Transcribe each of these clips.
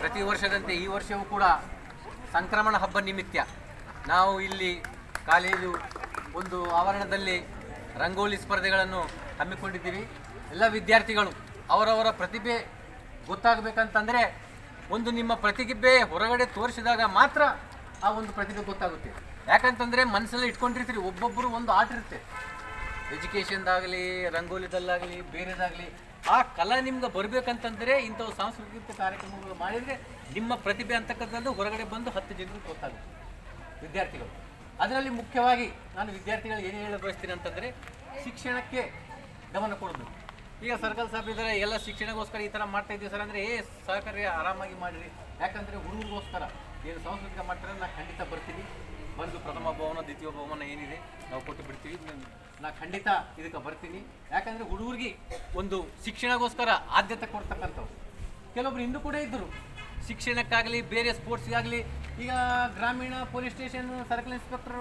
ಪ್ರತಿ ವರ್ಷದಂತೆ ಈ ವರ್ಷವೂ ಕೂಡ ಸಂಕ್ರಮಣ ಹಬ್ಬ ನಿಮಿತ್ತ ನಾವು ಇಲ್ಲಿ ಕಾಲೇಜು ಒಂದು ಆವರಣದಲ್ಲಿ ರಂಗೋಲಿ ಸ್ಪರ್ಧೆಗಳನ್ನು ಹಮ್ಮಿಕೊಂಡಿದ್ದೀವಿ. ಎಲ್ಲ ವಿದ್ಯಾರ್ಥಿಗಳು ಅವರವರ ಪ್ರತಿಭೆ ಗೊತ್ತಾಗಬೇಕಂತಂದರೆ ಒಂದು ನಿಮ್ಮ ಪ್ರತಿಭೆ ಹೊರಗಡೆ ತೋರಿಸಿದಾಗ ಮಾತ್ರ ಆ ಒಂದು ಪ್ರತಿಭೆ ಗೊತ್ತಾಗುತ್ತೆ. ಯಾಕಂತಂದರೆ ಮನಸ್ಸಲ್ಲಿ ಇಟ್ಕೊಂಡಿರ್ತೀರಿ ಒಬ್ಬೊಬ್ಬರು ಒಂದು ಆಟ ಇರುತ್ತೆ. ಎಜುಕೇಷನ್ದಾಗಲಿ ರಂಗೋಲಿದಲ್ಲಾಗಲಿ, ಬೇರೆದಾಗಲಿ ಆ ಕಲಾ ನಿಮ್ಗೆ ಬರಬೇಕಂತಂದರೆ ಇಂಥವು ಸಾಂಸ್ಕೃತಿಕ ಕಾರ್ಯಕ್ರಮಗಳು ಮಾಡಿದರೆ ನಿಮ್ಮ ಪ್ರತಿಭೆ ಅಂತಕ್ಕಂಥದ್ದು ಹೊರಗಡೆ ಬಂದು ಹತ್ತು ಜನರಿಗೆ ಗೊತ್ತಾಗುತ್ತೆ. ವಿದ್ಯಾರ್ಥಿಗಳು. ಅದರಲ್ಲಿ ಮುಖ್ಯವಾಗಿ ನಾನು ವಿದ್ಯಾರ್ಥಿಗಳು ಏನು ಹೇಳ ಬಯಸ್ತೀನಿ ಅಂತಂದರೆ ಶಿಕ್ಷಣಕ್ಕೆ ಗಮನ ಕೊಡೋದು ಈಗ ಸರ್ಕಲ್ ಸಾಹೇಬ್ ಇದ್ದಾರೆ ಎಲ್ಲ ಶಿಕ್ಷಣಗೋಸ್ಕರ ಈ ಥರ ಮಾಡ್ತಾ ಇದ್ದೀವಿ ಸರ್ ಅಂದರೆ ಏ ಸಹಕಾರಿ ಆರಾಮಾಗಿ ಮಾಡಿರಿ. ಯಾಕಂದರೆ ಹುಡುಗರಿಗೋಸ್ಕರ. ಏನು ಸಾಂಸ್ಕೃತಿಕ ಮಾತ್ರ ನಾನು ಖಂಡಿತ ಬರ್ತೀನಿ ಬಂದು ಪ್ರಥಮ ಭವನ, ದ್ವಿತೀಯ ಭವನ ಏನಿದೆ, ನಾವು ಕೊಟ್ಟು ಬಿಡ್ತೀವಿ. ನಾ ಖಂಡಿತ ಇದಕ್ಕೆ ಬರ್ತೀನಿ. ಯಾಕಂದರೆ ಹುಡುಗರಿಗೆ ಒಂದು ಶಿಕ್ಷಣಗೋಸ್ಕರ ಆದ್ಯತೆ ಕೊಡ್ತಕ್ಕಂಥವು ಕೆಲವೊಬ್ರು ಇನ್ನೂ ಕೂಡ ಇದ್ದರು. ಶಿಕ್ಷಣಕ್ಕಾಗಲಿ, ಬೇರೆ ಸ್ಪೋರ್ಟ್ಸ್ಗಾಗಲಿ, ಈಗ ಗ್ರಾಮೀಣ police station, circle inspector,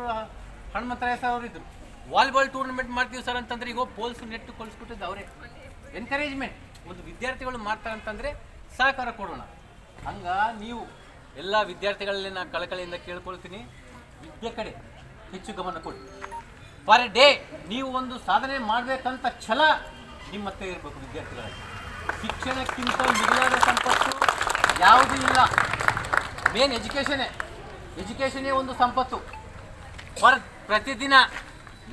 Hanumantharaya sir ಅವರು ಇದ್ದರು. ವಾಲಿಬಾಲ್ ಟೂರ್ನಮೆಂಟ್ ಮಾಡ್ತೀವಿ ಸರ್ ಅಂತಂದ್ರೆ, ಈಗ ಪೋಲ್ಸ್ ನೆಟ್ಟು ಕೊಲ್ಸ್ಬಿಟ್ಟಿದ್ದು ಅವರೇ. ಎನ್ಕರೇಜ್ಮೆಂಟ್ ಒಂದು ವಿದ್ಯಾರ್ಥಿಗಳು ಮಾಡ್ತಾರೆ ಅಂತಂದರೆ ಸಹಕಾರ ಕೊಡೋಣ. ಹಂಗೆ ನೀವು ಎಲ್ಲ ವಿದ್ಯಾರ್ಥಿಗಳಲ್ಲಿ ನಾನು ಕಳಕಳಿಯಿಂದ ಕೇಳ್ಕೊಳ್ತೀನಿ. ವಿದ್ಯೆ ಕಡೆ ಹೆಚ್ಚು ಗಮನ ಕೊಡಿ. ಪರ್ ಡೇ ನೀವು ಒಂದು ಸಾಧನೆ ಮಾಡಬೇಕಂತ ಛಲ ನಿಮ್ಮ ಹತ್ತಿರ ಇರಬೇಕು ವಿದ್ಯಾರ್ಥಿಗಳಲ್ಲಿ. ಶಿಕ್ಷಣಕ್ಕಿಂತ ಮಿಗಿಲಾದ ಸಂಪತ್ತು ಯಾವುದೂ ಇಲ್ಲ. ಮೇನ್ ಎಜುಕೇಷನೇ ಎಜುಕೇಷನೇ ಒಂದು ಸಂಪತ್ತು. ಪರ್ ಪ್ರತಿದಿನ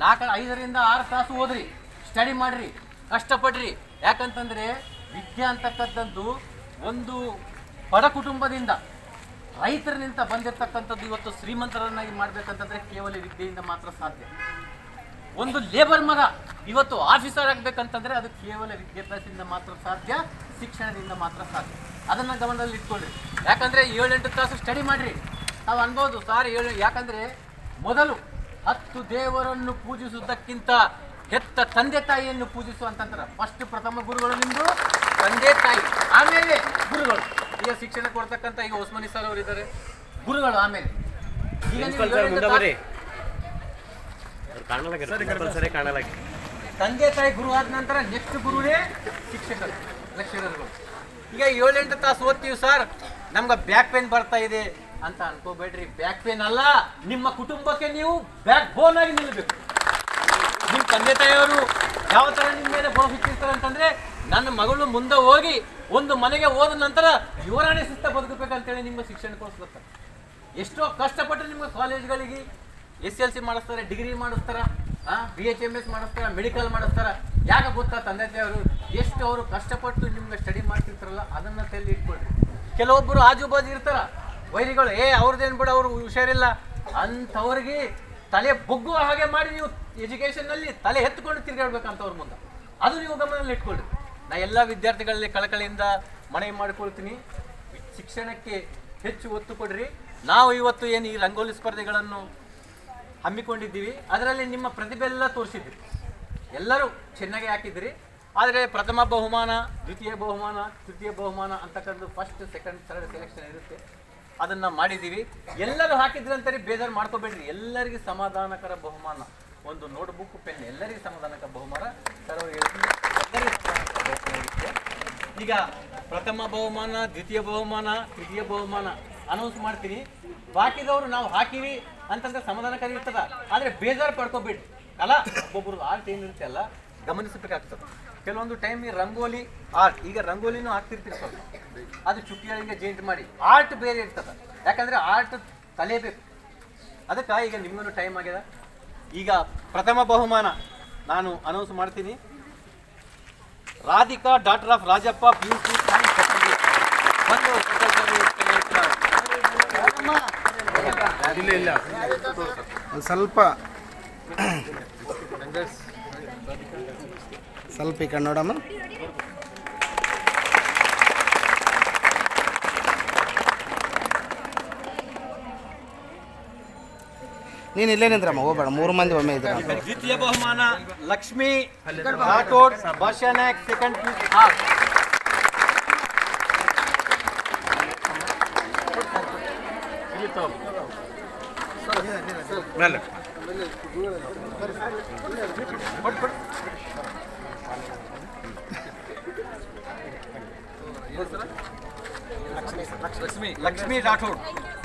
ನಾಲ್ಕು, ಐದರಿಂದ ಆರು ತಾಸು ಓದ್ರಿ ಸ್ಟಡಿ ಮಾಡಿರಿ, ಕಷ್ಟಪಡ್ರಿ. ಯಾಕಂತಂದರೆ ವಿದ್ಯೆ ಅಂತಕ್ಕಂಥದ್ದು ಒಂದು ಬಡ ಕುಟುಂಬದಿಂದ ರೈತರಿನಿಂದ ಬಂದಿರತಕ್ಕಂಥದ್ದು ಇವತ್ತು ಶ್ರೀಮಂತರನ್ನಾಗಿ ಮಾಡಬೇಕಂತಂದ್ರೆ ಕೇವಲ ವಿದ್ಯೆಯಿಂದ ಮಾತ್ರ ಸಾಧ್ಯ. ಒಂದು ಲೇಬರ್ ಮಗ ಇವತ್ತು ಆಫೀಸರ್ ಆಗಬೇಕಂತಂದ್ರೆ ಅದು ಕೇವಲ ವಿದ್ಯಾಭ್ಯಾಸದಿಂದ ಮಾತ್ರ ಸಾಧ್ಯ, ಶಿಕ್ಷಣದಿಂದ ಮಾತ್ರ ಸಾಧ್ಯ. ಅದನ್ನು ಗಮನದಲ್ಲಿ ಇಟ್ಕೊಳ್ರಿ. ಯಾಕಂದರೆ ಏಳೆಂಟು ತಾಸು ಸ್ಟಡಿ ಮಾಡಿರಿ. ನಾವು ಅನ್ಬೋದು ಸಾರಿ ಏಳು, ಯಾಕಂದರೆ ಮೊದಲು ಹತ್ತು ದೇವರನ್ನು ಪೂಜಿಸುವುದಕ್ಕಿಂತ ಹೆತ್ತ ತಂದೆ ತಾಯಿಯನ್ನು ಪೂಜಿಸುವಂತಂದ್ರೆ ಫಸ್ಟ್ ಪ್ರಥಮ ಗುರುಗಳು ನಿಮ್ಮದು ತಂದೆ ತಾಯಿ. ಆಮೇಲೆ ಗುರುಗಳು. ಈಗ ಶಿಕ್ಷಣ ಕೊಡ್ತಕ್ಕಂಥ ಈಗ ಓಸ್ಮಾನಿ ಸರ್ ಅವರು ಇದ್ದಾರೆ ಗುರುಗಳು ಆಮೇಲೆ. ಈಗ ನೀವು ತಂದೆ ತಾಯಿ ಗುರು ಆದ ನಂತರ ನೆಕ್ಸ್ಟ್ ಗುರುವೇ ಶಿಕ್ಷಕರು ಲೆಕ್ಚರರ್ಗಳು ಈಗ ಏಳೆಂಟು ತಾಸು ಓದ್ತೀವಿ ಸರ್ ನಮ್ಗೆ ಬ್ಯಾಕ್ ಪೇನ್ ಬರ್ತಾ ಇದೆ ಅಂತ ಅನ್ಕೋಬೇಡ್ರಿ. ಬ್ಯಾಕ್ ಪೇನ್ ಅಲ್ಲ ನಿಮ್ಮ ಕುಟುಂಬಕ್ಕೆ ನೀವು ಬ್ಯಾಕ್ ಬೋನ್ ಆಗಿ ನಿಲ್ಲಬೇಕು ನಿಮ್ಮ ತಂದೆ ತಾಯಿಯವರು ಯಾವ ಥರ ನಿಮ್ಮ ಮೇಲೆ ಬೋಹಿಟ್ಟಿರ್ತಾರೆ ಅಂತಂದ್ರೆ ನನ್ನ ಮಗಳು ಮುಂದೆ ಹೋಗಿ ಒಂದು ಮನೆಗೆ ಹೋದ ನಂತರ ಯುವರಾಣಿ ಶಿಸ್ತ ಬದುಕಬೇಕಂತೇಳಿ ನಿಮ್ಮ ಶಿಕ್ಷಣಕ್ಕೋಸ್ಕರ ಎಷ್ಟೋ ಕಷ್ಟಪಟ್ಟು ನಿಮ್ಮ ಕಾಲೇಜ್ಗಳಿಗೆ ಎಸ್ ಎಲ್ ಸಿ ಮಾಡಿಸ್ತಾರೆ, ಡಿಗ್ರಿ ಮಾಡಿಸ್ತಾರ ಬಿ ಎಚ್ ಎಂ ಎಸ್ ಮಾಡಿಸ್ತಾರ, ಮೆಡಿಕಲ್ ಮಾಡಿಸ್ತಾರ. ಯಾಕೆ ಗೊತ್ತಾ ತಂದೆ ತಾಯಿಯವರು? ಎಷ್ಟು ಅವರು ಕಷ್ಟಪಟ್ಟು ನಿಮ್ಗೆ ಸ್ಟಡಿ ಮಾಡ್ತಿರ್ತಾರಲ್ಲ, ಅದನ್ನ ತಲೆ ಇಟ್ಕೊಳ್ರಿ ಕೆಲವೊಬ್ಬರು ಆಜು ಬಾಜು ಇರ್ತಾರ. ವೈರಿಗಳು, ಏ, ಅವ್ರದ್ದೇನು ಬಿಡು, ಅವ್ರು ಹುಷಾರಿಲ್ಲ. ಅಂಥವ್ರಿಗೆ ತಲೆ ಬೊಗ್ಗುವ ಹಾಗೆ ಮಾಡಿ ನೀವು ಎಜುಕೇಷನ್ನಲ್ಲಿ ತಲೆ ಎತ್ಕೊಂಡು ತಿರ್ಗಾಡ್ಬೇಕಂತವ್ರ ಮುಂದೆ. ಅದು ನೀವು ಗಮನದಲ್ಲಿ ಇಟ್ಕೊಳ್ರಿ. ನಾ ಎಲ್ಲ ವಿದ್ಯಾರ್ಥಿಗಳಲ್ಲಿ ಕಳಕಳಿಯಿಂದ ಮನವಿ ಮಾಡಿಕೊಳ್ತೀನಿ. ಶಿಕ್ಷಣಕ್ಕೆ ಹೆಚ್ಚು ಒತ್ತು ಕೊಡ್ರಿ. ನಾವು ಇವತ್ತು ಏನು ಈ ರಂಗೋಲಿ ಸ್ಪರ್ಧೆಗಳನ್ನು ಹಮ್ಮಿಕೊಂಡಿದ್ದೀವಿ. ಅದರಲ್ಲಿ ನಿಮ್ಮ ಪ್ರತಿಭೆ ಎಲ್ಲ ತೋರಿಸಿದ್ರಿ. ಎಲ್ಲರೂ ಚೆನ್ನಾಗಿ ಹಾಕಿದ್ರಿ. ಆದರೆ ಪ್ರಥಮ ಬಹುಮಾನ, ದ್ವಿತೀಯ ಬಹುಮಾನ, ತೃತೀಯ ಬಹುಮಾನ ಅಂತಕ್ಕಂಥ ಫಸ್ಟ್ ಸೆಕೆಂಡ್ ಥರ್ಡ್ ಸೆಲೆಕ್ಷನ್ ಇರುತ್ತೆ. ಅದನ್ನು ಮಾಡಿದ್ದೀವಿ. ಎಲ್ಲರೂ ಹಾಕಿದ್ರಿ ಅಂತೇಳಿ ಬೇಜಾರು ಮಾಡ್ಕೋಬೇಡ್ರಿ. ಎಲ್ಲರಿಗೂ ಸಮಾಧಾನಕರ ಬಹುಮಾನ. ಒಂದು ನೋಟ್ಬುಕ್ ಪೆನ್ ಎಲ್ಲರಿಗೂ ಸಮಾಧಾನಕರ ಬಹುಮಾನ. ಸರ್ ಅವರು ಹೇಳಿದ್ರು ಎಲ್ಲರಿಗೂ ಸಮಾಧಾನಕರ ಬಹುಮಾನ ಇರುತ್ತೆ ಈಗ ಪ್ರಥಮ ಬಹುಮಾನ, ದ್ವಿತೀಯ ಬಹುಮಾನ, ತೃತೀಯ ಬಹುಮಾನ ಅನೌನ್ಸ್ ಮಾಡ್ತೀನಿ. ಬಾಕಿದವರು ನಾವು ಹಾಕಿವಿ ಅಂತಂದ್ರೆ ಸಮಾಧಾನಕಾರಿ ಇರ್ತದ. ಆದರೆ ಬೇಜಾರು ಪಡ್ಕೋಬೇಡಿ. ಅಲ್ಲ, ಒಬ್ಬೊಬ್ರು ಆರ್ಟ್ ಏನಿರುತ್ತೆ ಅಲ್ಲ, ಗಮನಿಸಬೇಕಾಗ್ತದೆ. ಕೆಲವೊಂದು ಟೈಮ್ ಈ ರಂಗೋಲಿ ಆರ್ಟ್ ಈಗ ರಂಗೋಲಿನೂ ಹಾಕ್ತಿರ್ತೀರಿ ಸ್ವಲ್ಪ. ಅದು ಚುಕ್ಕಿಗಳಿಗೆ ಜೇಂಟ್ ಮಾಡಿ. ಆರ್ಟ್ ಬೇರೆ ಇರ್ತದೆ. ಯಾಕಂದ್ರೆ ಆರ್ಟ್ ಕಲಿಯಬೇಕು. ಅದಕ್ಕೆ ಈಗ ನಿಮಗೂ ಟೈಮ್ ಆಗ್ಯದ. ಈಗ ಪ್ರಥಮ ಬಹುಮಾನ ನಾನು ಅನೌನ್ಸ್ ಮಾಡ್ತೀನಿ. Radhika doctor of Rajappa P U C ಬಂದು ಇಲ್ಲ ಇಲ್ಲ. ಒಂದ್ ಸ್ವಲ್ಪ ಸ್ವಲ್ಪ ಈ ಕಡೆ ನೋಡಮ್ಮ. ನೀನು ಇಲ್ಲೇ ನಿಂದ್ರಮ್ಮ ಹೋಗ್ಬೇಡ ಮೂರು ಮಂದಿ ಒಮ್ಮೆ ಇದ್ರ ದ್ವಿತೀಯ ಬಹುಮಾನ ಲಕ್ಷ್ಮಿ ರಾಠೋಡ್ ಸೆಕೆಂಡ್ ಮೇಲೆ ಲಕ್ಷ್ಮಿ ಲಕ್ಷ್ಮಿ ರಾಠೋಡ್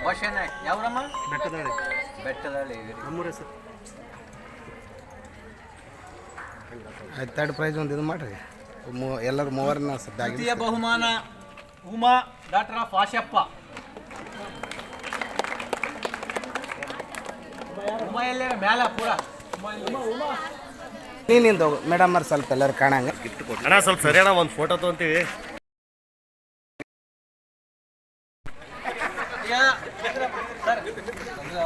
ಭಾಷೆ ಯಾವ್ರಮ್ಮ? ಬೆಟ್ಟದಾಳೆ ಬೆಟ್ಟದಳ್ಳಿ ನಮ್ಮೂರ ಹೆಸರು ಆಯ್ತು ತರ್ಡ್ ಪ್ರೈಸ್ ಒಂದು ಇದು ಮಾಡಿರಿ. ಮೂ ಎಲ್ಲರೂ ಮೂವರನ್ನ ತೃತೀಯ ಬಹುಮಾನ ಉಮಾ ಡಾಕ್ಟರ್ ಆಫ್ ಆಶಪ್ಪ. ಉಮಾ ಎಲ್ಲೇ ಮ್ಯಾಲ ಪೂರ? ಉಮಾ ಇಲ್ಲಿ. ನೀನಿಂದ ಮೇಡಮ್ ಅವ್ರು ಸ್ವಲ್ಪ ಎಲ್ಲರೂ ಕಾಣಂಗೆ. ಅಣ್ಣ ಸ್ವಲ್ಪ ಸರಿ ಅಣ್ಣ ಒಂದು ಫೋಟೋ ತೊಗೊಂತೀವಿ. ಸರ್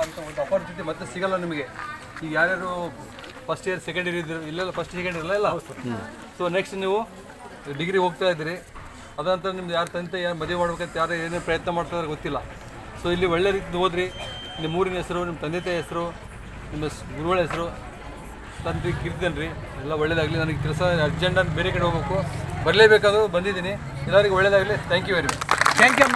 ಅಂತ ಒಂದು ಅಪಾರ್ಚುನಿಟಿ ಮತ್ತೆ ಸಿಗಲ್ಲ ನಿಮಗೆ. ಈಗ ಯಾರ್ಯಾರು ಫಸ್ಟ್ ಇಯರ್ ಸೆಕೆಂಡ್ ಇಯರ್ ಇದ್ರು, ಇಲ್ಲೆಲ್ಲ ಫಸ್ಟ್ ಸೆಕೆಂಡ್ ಇರಲ್ಲ ಇಲ್ಲ ಸೊ ನೆಕ್ಸ್ಟ್ ನೀವು ಡಿಗ್ರಿ ಹೋಗ್ತಾ ಇದ್ದೀರಿ. ಅದಂತರ ನಿಮ್ದು ಯಾರು ತಂದೆ, ಯಾರು ಮದುವೆ ಮಾಡ್ಬೇಕಂತ ಯಾರು ಏನೇನು ಪ್ರಯತ್ನ ಮಾಡ್ತಾರೆ ಗೊತ್ತಿಲ್ಲ. ಸೊ ಇಲ್ಲಿ ಒಳ್ಳೆ ರೀತಿ ಓದ್ರಿ. ನಿಮ್ಮ ಊರಿನ ಹೆಸರು, ನಿಮ್ಮ ತಂದೆ ತಾಯಿ ಹೆಸರು, ನಿಮ್ಮ ಗುರುಗಳ ಹೆಸರು ತಂದ್ರಿ ಕೀರ್ತನ್ರಿ. ಎಲ್ಲ ಒಳ್ಳೇದಾಗಲಿ. ನನಗೆ ಕೆಲಸ ಅರ್ಜೆಂಟ್ ಬೇರೆ ಕಡೆ ಹೋಗ್ಬೇಕು. ಬರಲೇಬೇಕಾದ್ರು ಬಂದಿದ್ದೀನಿ. ಎಲ್ಲರಿಗೂ ಒಳ್ಳೇದಾಗಲಿ. Thank you very much thank you